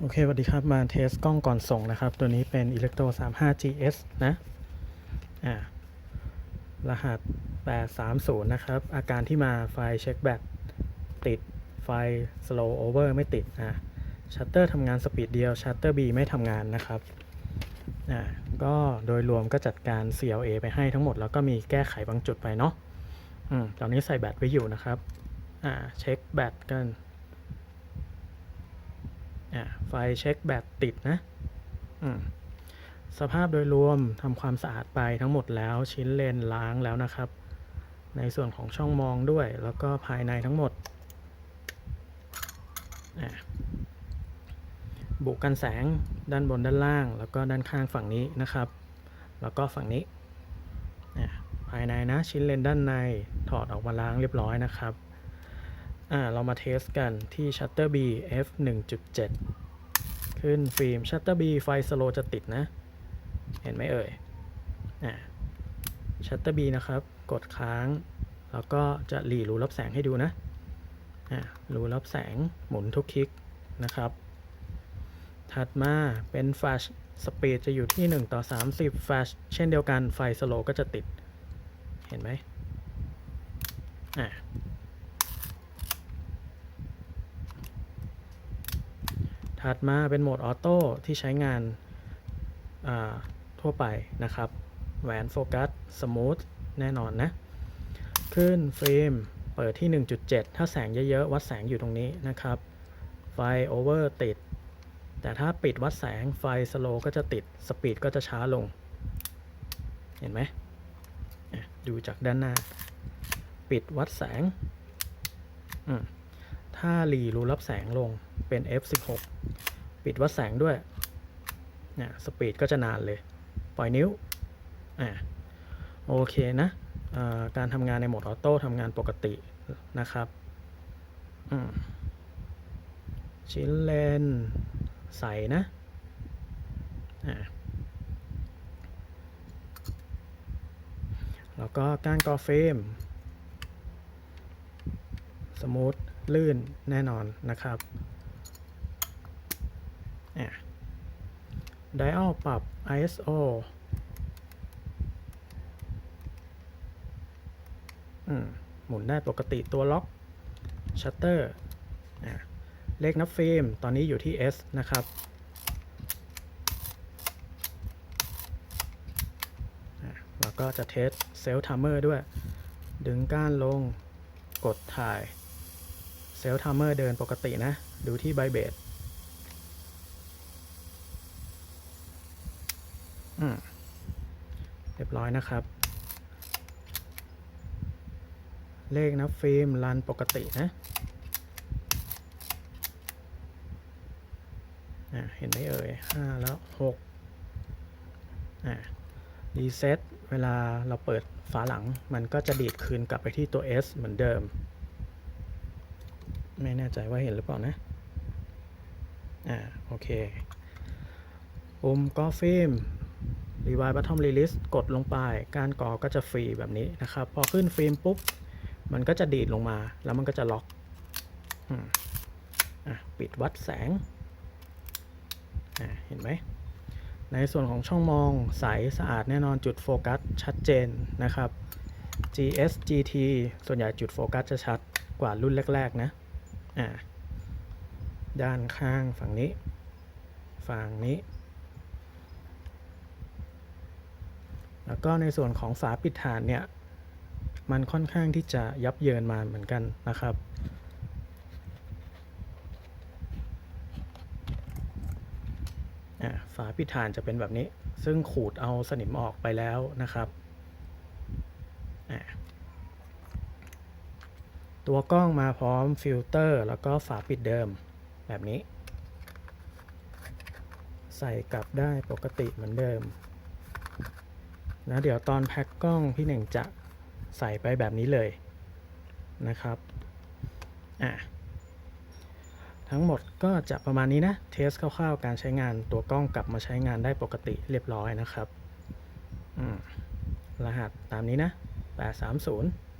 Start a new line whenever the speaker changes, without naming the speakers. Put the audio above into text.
โอเคสวัสดีครับ มาเทสกล้องก่อนส่งนะครับ ตัวนี้เป็น Electro 35 GS นะ อ่า รหัส 830 นะครับ อาการที่มาไฟเช็คแบตติด ไฟ slow over ไม่ติด อ่าชัตเตอร์ทำงานสปีดเดียว ชัตเตอร์ B ไม่ทำงานนะครับ อ่า ก็โดยรวมก็จัดการ CLA ไปให้ทั้งหมด แล้วก็มีแก้ไขบางจุดไปเนาะ อืม ตอนนี้ใส่แบตไว้อยู่นะครับ อ่า เช็คแบตกัน ไฟเช็คแบตติดนะสภาพโดยรวมทำความสะอาดไปทั้งหมดแล้วชิ้นเลนล้างแล้วนะครับ ในส่วนของช่องมองด้วย แล้วก็ภายในทั้งหมด บุกันแสงด้านบนด้านล่าง แล้วก็ด้านข้างฝั่งนี้นะครับ แล้วก็ฝั่งนี้ ภายในนะชิ้นเลนด้านในถอดออกมาล้างเรียบร้อยนะครับ อ่าเรามาเทสกันที่ Shutter B f 1.7 ขึ้นฟิล์ม Shutter B ไฟสโลจะติดนะ เห็นไหมเอ่ยอ่า Shutter B นะครับ กดค้าง แล้วก็จะหลีรูรับแสงให้ดูนะอ่ารูรับแสงหมุนทุกคลิกนะครับ ถัดมาเป็นแฟลชสปีดจะอยู่ที่ 1 ต่อ 30แฟลชเช่นเดียวกันไฟสโลก็จะติด เห็นไหมอ่า ถัดมาเป็นโหมดออโต้ที่ใช้งานาทั่วไปนะครับ แหวนโฟกัสสมูทแน่นอนนะ ขึ้นเฟรมเปิดที่ 1.7 ถ้าแสงเยอะๆ วัดแสงอยู่ตรงนี้นะครับ ไฟโอเวอร์ติด แต่ถ้าปิดวัดแสงไฟสโลก็จะติด สปีดก็จะช้าลง เห็นไหมอะดูจากด้านหน้า ปิดวัดแสง อืม ถ้าหลีรูรับแสงลงเป็น f16 ปิดวัดแสงด้วยเนี่ยสปีดก็จะนานเลย ปล่อยนิ้ว อ่าโอเคนะการทำงานในโหมดออโต้ทำงานปกตินะครับชิ้นเลนใสนะแล้วก็การกอเฟรมสมูท ลื่นแน่นอนนะครับไดอัลปรับ ISO หมุนได้ปกติตัวล็อกชัตเตอร์เลขนับฟิล์มตอนนี้อยู่ที่ S นะครับแล้วก็จะเทสเซลล์ทัมเมอร์ด้วย ดึงก้านลงกดถ่าย ลล์ทัมเมอร์เดินปกตินะ ดูที่ไบเบดเรียบร้อยนะครับ เลขนับฟิล์มรันปกตินะะเห็นไหมเอ่ยห้าแล้วหกอะรีเซ็ตเวลาเราเปิดฝาหลังมันก็จะดีดคืนกลับไปที่ตัว S เหมือนเดิม ไม่แน่ใจว่าเห็นหรือเปล่านะ อ่า โอเคปุ่มก็ฟิล์มรีวายบัตทอมรีลิสกดลงไป การก่อก็จะฟรีแบบนี้นะครับ พอขึ้นฟิล์มปุ๊บ มันก็จะดีดลงมา แล้วมันก็จะล็อกอะปิดวัดแสง อะเห็นไหม ในส่วนของช่องมองใสสะอาดแน่นอนจุดโฟกัสชัดเจนนะครับ GS GT ส่วนใหญ่จุดโฟกัสจะชัดกว่ารุ่นแรก ๆ นะ อ่าด้านข้างฝั่งนี้ ฝั่งนี้ แล้วก็ในส่วนของฝาปิดฐานเนี่ย มันค่อนข้างที่จะยับเยินมาเหมือนกันนะครับ ฝาปิดฐานจะเป็นแบบนี้ ซึ่งขูดเอาสนิมออกไปแล้วนะครับอ่า ตัวกล้องมาพร้อมฟิลเตอร์ แล้วก็ฝาปิดเดิมแบบนี้ ใส่กลับได้ปกติเหมือนเดิมนะเดี๋ยวตอนแพ็คกล้องพี่หนึ่งจะใส่ไปแบบนี้เลยนะครับอะทั้งหมดก็จะประมาณนี้นะ เทสคร่าวๆ การใช้งานตัวกล้องกลับมาใช้งานได้ปกติเรียบร้อยนะครับรหัสตามนี้นะ 830